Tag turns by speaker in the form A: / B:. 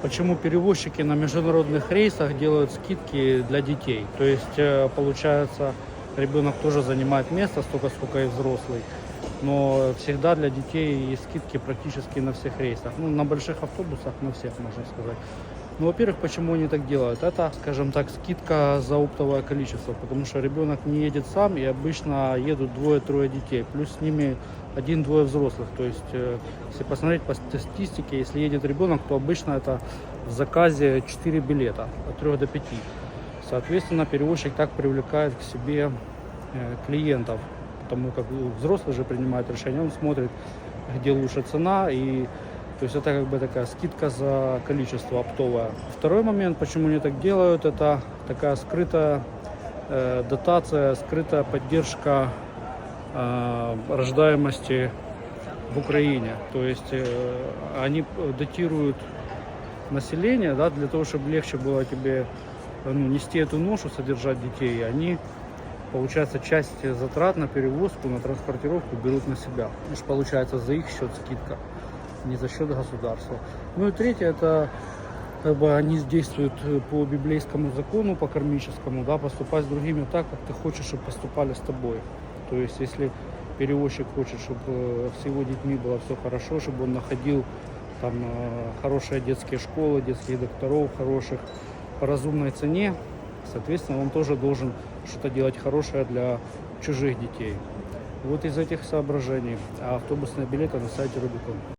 A: Почему перевозчики на международных рейсах делают скидки для детей? То есть, э, получается, ребенок тоже занимает место столько, сколько и взрослый. Но всегда для детей есть скидки практически на всех рейсах. Ну, на больших автобусах, на всех, можно сказать. Ну, во-первых, почему они так делают? Это, скажем так, скидка за оптовое количество, потому что ребенок не едет сам, и обычно едут двое-трое детей, плюс с ними один-двое взрослых. То есть, э, если посмотреть по статистике, если едет ребенок, то обычно это в заказе 4 билета, от 3 до 5. Соответственно, перевозчик так привлекает к себе э, клиентов, потому как взрослый же принимает решение, он смотрит, где лучше цена, и то есть это как бы такая скидка за количество оптовое. Второй момент, почему они так делают, это такая скрытая э, дотация, скрытая поддержка э, рождаемости в Украине. То есть э, они датируют население, да, для того, чтобы легче было тебе ну, нести эту ношу, содержать детей. Они, получается, часть затрат на перевозку, на транспортировку берут на себя. Уж получается за их счет скидка, не за счет государства. Ну и третье, это как бы они действуют э, по библейскому закону, по кармическому, да, поступать с другими так, как ты хочешь, чтобы поступали с тобой. То есть, если перевозчик хочет, чтобы э, с его детьми было все хорошо, чтобы он находил там э, хорошие детские школы, детских докторов хороших по разумной цене, соответственно, он тоже должен что-то делать хорошее для чужих детей. Вот из этих соображений. А автобусные билеты на сайте Рубикон.